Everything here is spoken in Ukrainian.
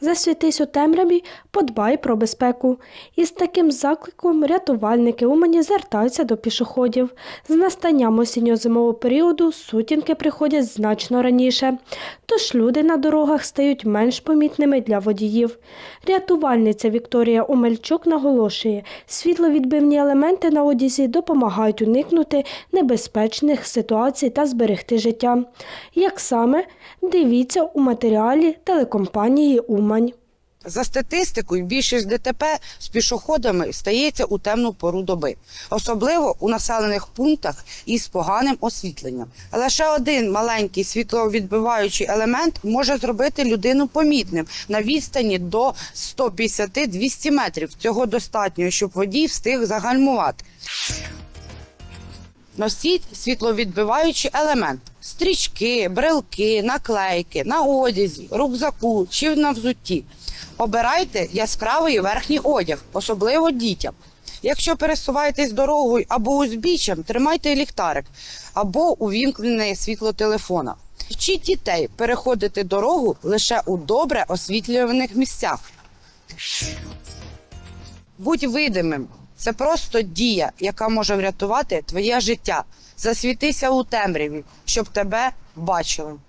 Засвітись у темряві, подбай про безпеку. Із таким закликом рятувальники Умані звертаються до пішоходів. З настанням осінньо-зимового періоду сутінки приходять значно раніше, тож люди на дорогах стають менш помітними для водіїв. Рятувальниця Вікторія Омельчук наголошує, світловідбивні елементи на одязі допомагають уникнути небезпечних ситуацій та зберегти життя. Як саме дивіться у матеріалі телекомпанії Умань. За статистикою, більшість ДТП з пішоходами стається у темну пору доби, особливо у населених пунктах із поганим освітленням. Лише один маленький світловідбиваючий елемент може зробити людину помітним на відстані до 150-200 метрів. Цього достатньо, щоб водій встиг загальмувати. Носіть світловідбиваючий елемент. Стрічки, брелки, наклейки на одязі, рюкзаку чи на взутті. Обирайте яскравий верхній одяг, особливо дітям. Якщо пересуваєтесь дорогою або узбіччям, тримайте ліхтарик або увімкнене світло телефона. Вчіть дітей переходити дорогу лише у добре освітлюваних місцях. Будь видимим. Це просто дія, яка може врятувати твоє життя. Засвітися у темряві, щоб тебе бачили.